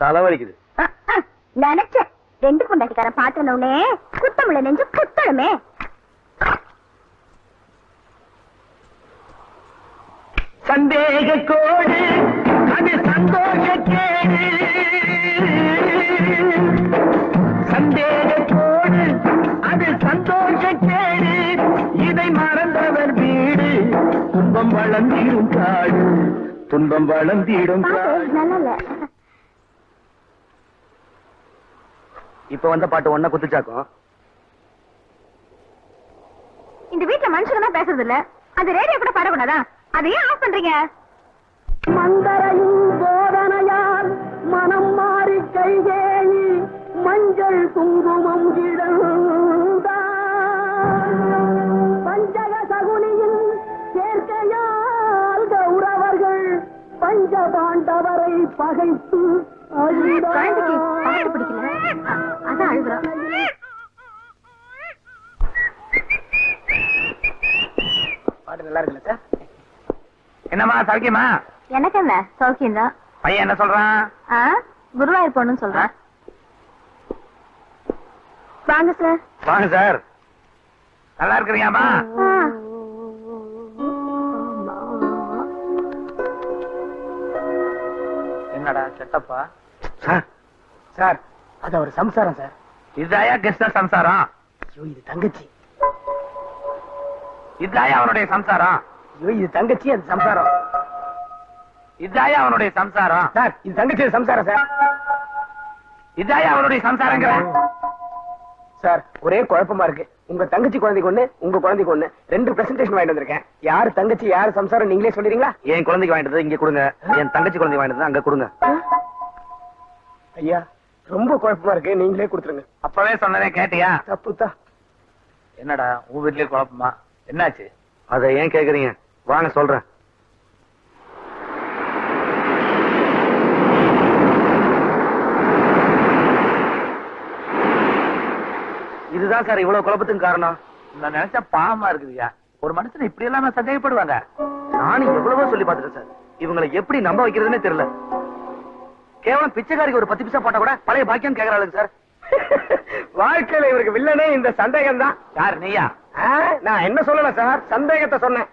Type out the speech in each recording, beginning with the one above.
தலைவலிக்குது நினைச்சேன். ரெண்டு பொண்டாட்டிக்காரன் பாத்துனே குத்தமில்ல நெஞ்சு குத்தணுமே சந்தேக கோடு அது சந்தோஷ கேடு துன்பம் வளர்ந்திடும் இப்ப வந்த பாட்டு ஒன்ன குத்துச்சாக்கும். இந்த வீட்டுல மனுஷங்க தான் பேசுறது இல்ல. அந்த ரேடியோ கூட பாடக்கூடாதா அதை ஏன் ஆஃப் பண்றீங்க? மந்தரையின் போதனையால் மனம் மாறி கைகேயி மஞ்சள் குங்குமம் பஞ்ச பாண்டவரை பகைத்து அதான் அழுகுறான். பாட்டு நல்லா இருக்குல்ல சார்? என்னம்மா சௌக்கியமா? எனக்கு என்ன சௌக்கியம் தான். பையன் என்ன சொல்றான்? குருவாயூர் போகணும்னு சொல்றேன். வாங்க சார். வாங்க சார். நல்லா இருக்கிறீங்கம்மா? என்னடா செட்டப்பா? சார். சார். அது அவர் சம்சாரம் சார். இதாயா கிருஷ்ண சம்சாரம்? ஐயோ இது தங்கச்சி. இதாயா அவனுடைய சம்சாரம்? ஐயோ இது தங்கச்சி அது சம்சாரம். இதாயா அவனுடைய சம்சாரம்? சார் இது தங்கச்சி சம்சாரம் சார். இதாயா அவனுடைய சம்சாரங்கிற? சார் ஒரே குழப்பமா இருக்கு. உங்க தங்கச்சி குழந்தைக்கு ஒண்ணு உங்க குழந்தைக்கு ஒண்ணு. ரெண்டு பிரசன்டேஷன் வாங்கிட்டு வந்திருக்கேன். யாரு தங்கச்சி யாரு சம்சாரம் நீங்களே சொல்லிடுறீங்களா? என் குழந்தைக்கு வாங்கிட்டது இங்க கொடுங்க. என் தங்கச்சி குழந்தை வாங்கிட்டது அங்க கொடுங்க. ஐயா ரொம்ப குழப்பமா இருக்கு. நீங்களே கொடுத்துருங்க. அப்பவே சொன்னதே கேட்டியா? தப்புதான் என்னடா உன் வீட்லயே குழப்பமா? என்னாச்சு? அத ஏன் கேக்குறீங்க? வாங்க சொல்றேன். இதுதான் சார் இவ்வளவு குழப்பத்துக்கு காரணம்? நான் நினைச்சா பாவமா இருக்குதுயா ஒரு மனுஷன் இப்படி எல்லாம் சந்தேகப்படுவாங்க. நானும் எவ்வளவோ சொல்லி பார்த்துட்டேன் சார். இவங்களை எப்படி நம்ப வைக்கிறதுனே தெரியல. கேவலம் பிச்சைக்காரிக்கு ஒரு பத்து பைசா போட்டா கூட பழைய பாக்கியம் கேக்குறாளுங்க சார். வாழ்க்கையில இவருக்கு வில்லனே இந்த சந்தேகம் தான் யார் நீயா நான் என்ன சொல்லல சார்? சந்தேகத்தை சொன்னேன்.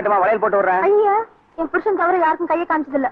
காட்டுமா வளையல் போட்டு விடுறேன். ஐயா என் புருஷன் தவிர யாருக்கும் கையை காமிச்சது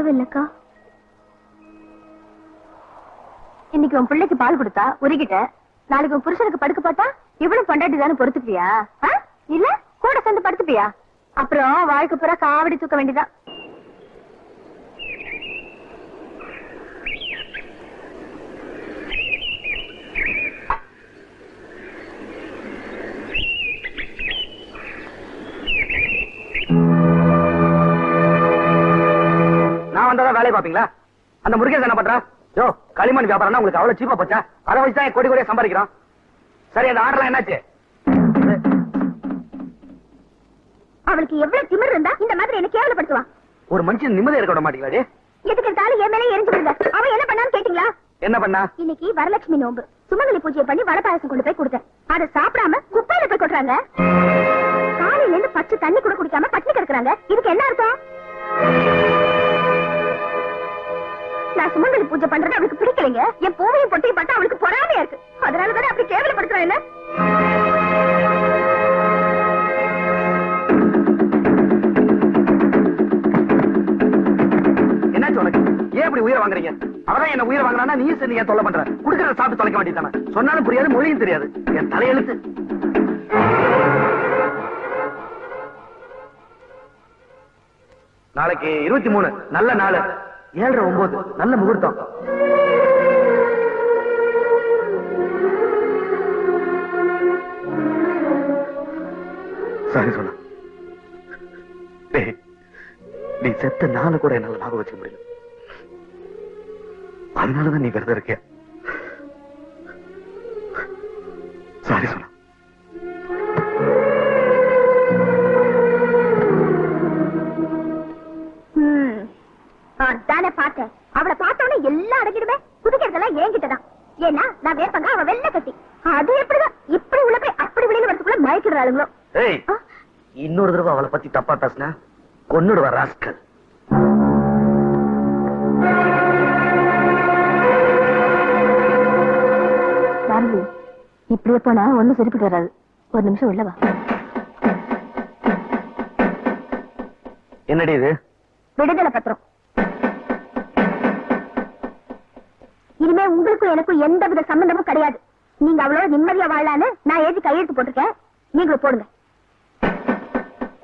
ரொம்ப இன்னைக்கு உன் பிள்ளைக்கு பால் கொடுத்தா உருகிட்ட நாளைக்கு உன் புருஷனுக்கு படுக்க பார்த்தா இவ்வளவு பண்டாட்டிதானு தானே பொறுத்துப்பியா இல்ல கூட சேர்ந்து படுத்துப்பியா? அப்புறம் வாழ்க்கை பூரா காவடி தூக்க வேண்டியதான் வேலையை பாப்பீங்களா? அந்த முருகேஷ் என்ன பண்றா யோ களிமண் வியாபாரம்னா உங்களுக்கு அவ்வளவு சீப்பா போச்சா? அதை வச்சு தான் கோடி கோடியா சம்பாதிக்கிறோம் சரி அந்த ஆர்டர்லாம் என்னாச்சு? அவளுக்கு எவ்வளவு திமிர் இருந்தா இந்த மாதிரி என்ன கேவலப்படுத்துவான் ஒரு மனுஷன் நிம்மதியா இருக்க விட மாட்டீங்களா எதுக்கு எடுத்தாலும் என் மேலே எரிஞ்சு விடுங்க அவன் என்ன பண்ணான்னு கேட்டீங்களா? என்ன பண்ணா? இன்னைக்கு வரலட்சுமி நோம்பு சுமங்கலி பூஜையை பண்ணி வடை பாயசம் கொண்டு போய் கொடுத்தேன். அதை சாப்பிடாம குப்பையில போய் கொட்டுறாங்க. காலையில இருந்து பச்சை தண்ணி கூட குடிக்காம பட்டினி கிடக்குறாங்க. இதுக்கு என்ன அர்த்தம்? நான் சுமங்கலி பூஜை பண்றது அவளுக்கு பிடிக்கலைங்க. என் பூவையும் பொட்டையும் பார்த்தா அவளுக்கு பொறாமையா இருக்கு. அதனால தானே அப்படி கேவலப்படுத்துறா என்ன? என்னாச்சு உனக்கு? ஏன் இப்படி உயிரை வாங்குறீங்க? அவதான் என்ன உயிரை வாங்கினா நீ சரி ஏன் தொல்லை பண்ற? குடுக்கறத சாப்பிட்டு தொலைக்க வேண்டியதானே சொன்னாலும் புரியாது மொழியும் தெரியாது. என் தலையெழுத்து. நாளைக்கு இருபத்தி மூணு. நல்ல நாள். ஏழரை ஒன்பது நல்ல முகூர்த்தம். சாரி சொன்ன நீ செத்த நாளை கூட என்னால ஞாபகம் வச்சுக்க முடியல. அதனாலதான் நீ விரதம் இருக்கியா? பத்தி தப்பா பேசுன கொன்னுடுவ ராஸ்கல். பாரதி இப்படியே போனா ஒண்ணும் சரிப்பட்டு வராது. ஒரு நிமிஷம் உள்ள வா. என்னடி இது? விடுதலை பத்திரம். இனிமே உங்களுக்கும் எனக்கும் எந்த வித சம்பந்தமும் கிடையாது. நீங்க அவ்வளவு நிம்மதியா வாழலான்னு நான் எழுதி கையெழுத்து போட்டிருக்கேன். நீங்களும் போடுங்க.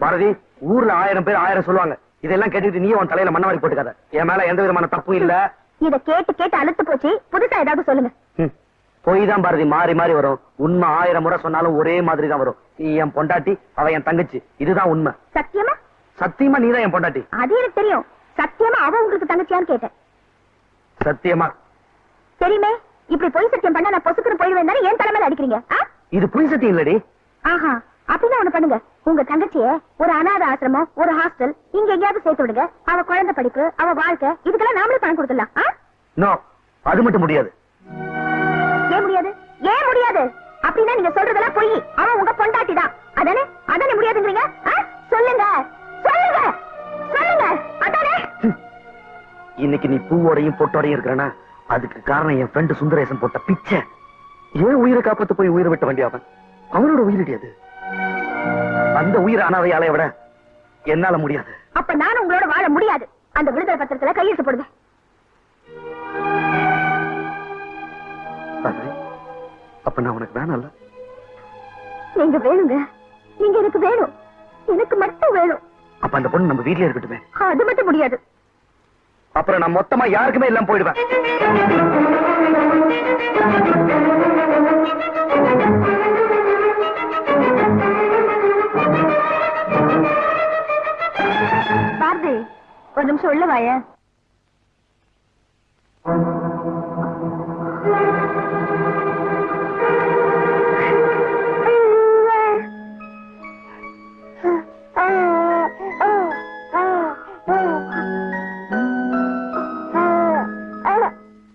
பாரதி ஊர்ல ஆயிரம் பேர் ஆயிரம் சொல்லுவாங்க. இதெல்லாம் கேட்டுட்டு நீ உன் தலையில மண்ணவாரி போட்டுக்காத. என் மேல எந்த விதமான தப்பும் இல்ல. இத கேட்டு கேட்டு அழுத்து போச்சு. புதுசா ஏதாவது சொல்லுங்க. பொய் தான் பாரதி மாறி மாறி வரும். உண்மை ஆயிரம் முறை சொன்னாலும் ஒரே மாதிரி தான் வரும். நீ என் பொண்டாட்டி அவ என் தங்கச்சி. இதுதான் உண்மை. சத்தியமா? சத்தியமா நீ தான் என் பொண்டாட்டி. அது எனக்கு தெரியும். சத்தியமா அவ உங்களுக்கு தங்கச்சியான்னு கேட்டேன். சத்தியமா? தெரியுமே இப்படி பொய் சத்தியம் பண்ணா நான் பொசுக்குன்னு போயிடுவேன் தானே? என் தலைமையில அடிக்கிறீங்க? இது பொய் சத்தியம் இல்லடி. ஆஹா அப்படின்னா ஒண்ணு பண்ணுங்க. உங்க தங்கச்சிய ஆசிரமம் ஒரு ஹாஸ்டல் இங்க எங்கேயாவது சேர்த்து விடுங்க. அவ குழந்தை படிப்பு அவ வாழ்க்கை இதுக்கெல்லாம் நாமளே பணம்? நோ அது மட்டும் முடியாது. ஏன் முடியாது? ஏன் முடியாது? அப்படின்னா நீங்க சொல்றதெல்லாம் பொய். அவன் உங்க பொண்டாட்டி தான். அதானே? அதானே முடியாதுங்கிறீங்க? சொல்லுங்க. சொல்லுங்க. சொல்லுங்க. அதானே. இன்னைக்கு நீ பூவோடையும் பொட்டோடையும் இருக்கிறனா? அதுக்கு காரணம் என் ஃப்ரெண்டு சுந்தரேசன் போட்ட பிச்சை. ஏன் உயிரை காப்பாத்து போய் உயிரை விட்ட வேண்டிய அவன்? அவனோட உயிரடி அது? அந்த உயிரை அனாதையாலைய விட என்னால முடியாது. அப்ப நானும் உங்களோட வாழ முடியாது. அந்த விடுதலை பத்திரத்துல கையெழுத்து போடுங்க. அப்ப நான் உனக்கு வேணாம்ல நீங்க வேணுங்க. நீங்க எனக்கு வேணும். எனக்கு மட்டும் வேணும். அப்ப அந்த பொண்ணு நம்ம வீட்லயே இருக்கட்டுமே. அது மட்டும் முடியாது. அப்புறம் நான் மொத்தமா யாருக்குமே இல்லாம போயிடுவேன். பாரதி ஒரு நிமிஷம் உள்ள வாய